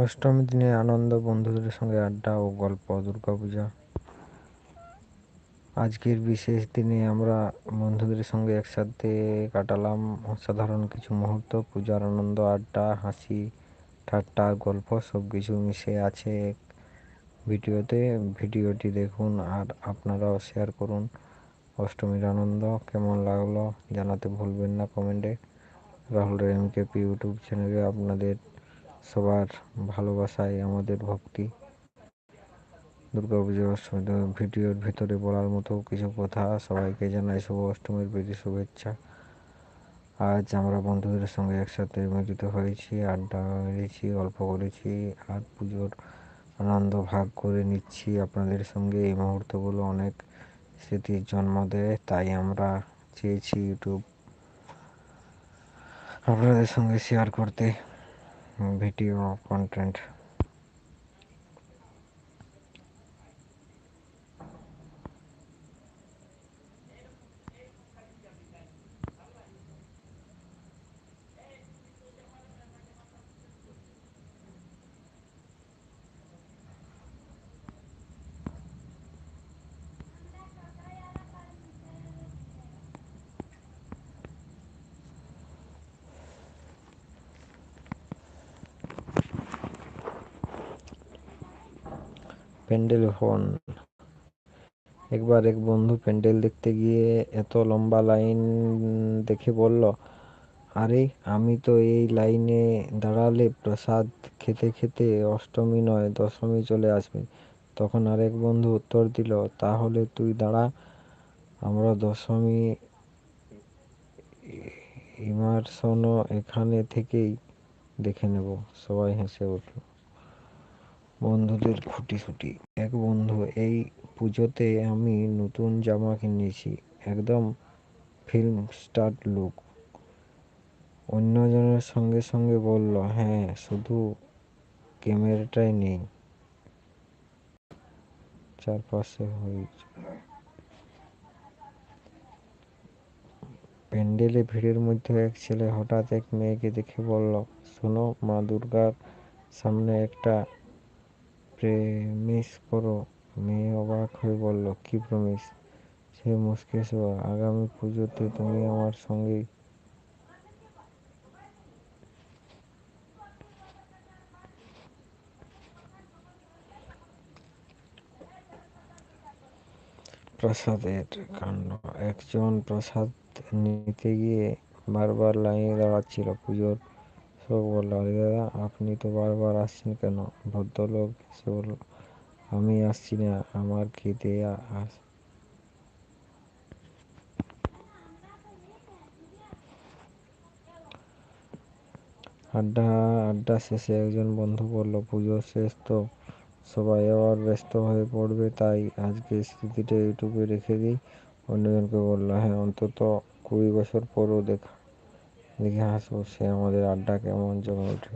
অষ্টমীর দিনে আনন্দ, বন্ধুদের সঙ্গে আড্ডা ও গল্প, দুর্গাপূজা। আজকের বিশেষ দিনে আমরা বন্ধুদের সঙ্গে একসাথে কাটালাম অসাধারণ কিছু মুহূর্ত, পূজার আনন্দ, আড্ডা, হাসি, ঠাট্টা, গল্প সব কিছু মিশে আছে ভিডিওতে। ভিডিওটি দেখুন আর আপনারাও শেয়ার করুন। অষ্টমীর আনন্দ কেমন লাগল জানাতে ভুলবেন না কমেন্টে। রাহুল রেমকেপি ইউটিউব চ্যানেলে আপনাদের সবার ভালোবাসায় আমাদের ভক্তি। দুর্গাপুজো ভিডিওর ভিতরে বলার মতো কিছু কথা। সবাইকে জানাই শুভ অষ্টমীর প্রীতি শুভেচ্ছা। আজ আমরা বন্ধুদের সঙ্গে একসাথে মিলিত হয়েছি, আড্ডা মেরেছি গল্প করেছি। আর পুজোর আনন্দ ভাগ করে নিচ্ছি আপনাদের সঙ্গে। এই মুহূর্তগুলো অনেক স্মৃতির জন্ম দেয়, তাই আমরা চেয়েছি ইউটিউব আপনাদের সঙ্গে শেয়ার করতে। video content. প্যান্ডেল হন। একবার এক বন্ধু প্যান্ডেল দেখতে গিয়ে এত লম্বা লাইন দেখে বলল, আরে, আমি তো এই লাইনে দাঁড়ালে প্রসাদ খেতে খেতে অষ্টমী নয়, দশমী চলে আসবে। তখন আরেক বন্ধু উত্তর দিল, তাহলে তুই দাঁড়া, আমরা দশমী ইমার্শনও এখানে থেকেই দেখে নেব। সবাই হেসে উঠল। বন্ধুদের খুঁটিসুটি এক বন্ধু, এই পুজোতে আমি নতুন জামা কিনেছি। একদম ফিল্ম স্টার লুক। অন্যজনের সঙ্গে সঙ্গে বলল হ্যাঁ শুধু ক্যামেরাটাই নেই। চারপাশে হয়েছে। প্যান্ডেলে ভিড়ের মধ্যে এক ছেলে হঠাৎ এক মেয়েকে দেখে বলল, শোনো মা দুর্গার সামনে একটা প্রেমিস করো মেয়ে অবাক হয়ে বলল, কি প্রমিস? সে মুসকে আগামী পুজোতে তুমি আমার সঙ্গেই প্রসাদের কাণ্ড। একজন প্রসাদ নিতে গিয়ে বারবার লাইনে দাঁড়াচ্ছিল পুজোর সব বলল দাদা, আপনি তো বারবার আসছেন কেন? ভদ্রলোক সে বলল, আমি আসছি না, আমার খেতে আস আড্ডা আড্ডা শেষে একজন বন্ধু বলল, পুজো শেষ তো, সবাই আবার ব্যস্ত হয়ে পড়বে, তাই আজকে স্মৃতিটা ইউটিউবে রেখে দিই। অন্যজনকে বলল হ্যাঁ অন্তত কুড়ি বছর পরও দেখা। দেখে হাসবো সে আমাদের আড্ডা কেমন জমে ওঠে।